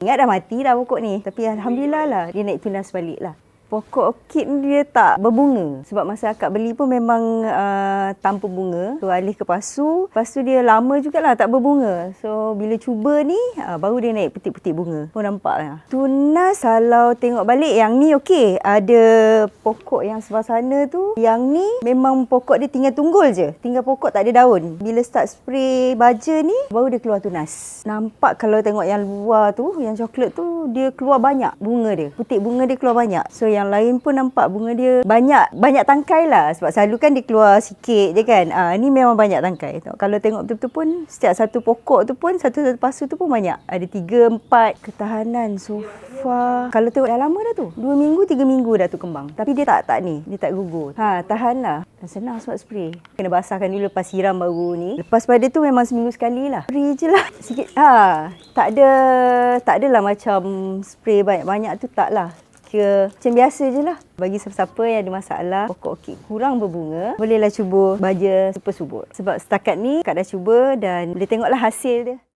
Ingat dah mati dah pokok ni. Tapi Alhamdulillah lah dia naik tunas balik lah. Pokok orkid ni dia tak berbunga. Sebab masa akak beli pun memang uh, tanpa bunga. So alih ke pasu. Lepas tu dia lama jugalah tak berbunga. So bila cuba ni uh, baru dia naik petik-petik bunga. Kau nampak lah. Tunas kalau tengok balik yang ni okey. Ada pokok yang sebelah sana tu. Yang ni memang pokok dia tinggal tunggul je. Tinggal pokok tak ada daun. Bila start spray baja ni baru dia keluar tunas. Nampak kalau tengok yang luar tu, yang coklat tu dia keluar banyak bunga dia. Putik bunga dia keluar banyak. So yang lain pun nampak bunga dia banyak banyak tangkai lah sebab selalu kan dia keluar sikit je kan. Ah ni memang banyak tangkai. Tengok, kalau tengok betul-betul pun setiap satu pokok tu pun satu-satu pasu tu pun banyak. Ada tiga, empat ketahanan so far. Kalau tengok dah lama dah tu. Dua minggu, tiga minggu dah tu kembang. Tapi dia tak tak ni. Dia tak gugur. Ha, tahan lah. Dan senang sebab spray. Kena basahkan dulu lepas siram baru ni. Lepas pada tu memang seminggu sekali lah. Spray je lah. Sikit. Ha, tak ada, tak adalah macam spray banyak-banyak tu tak lah ke macam biasa je lah. Bagi siapa-siapa yang ada masalah pokok orkid kurang berbunga, bolehlah cuba baja super subur. Sebab setakat ni Kak dah cuba dan boleh tengoklah hasil dia.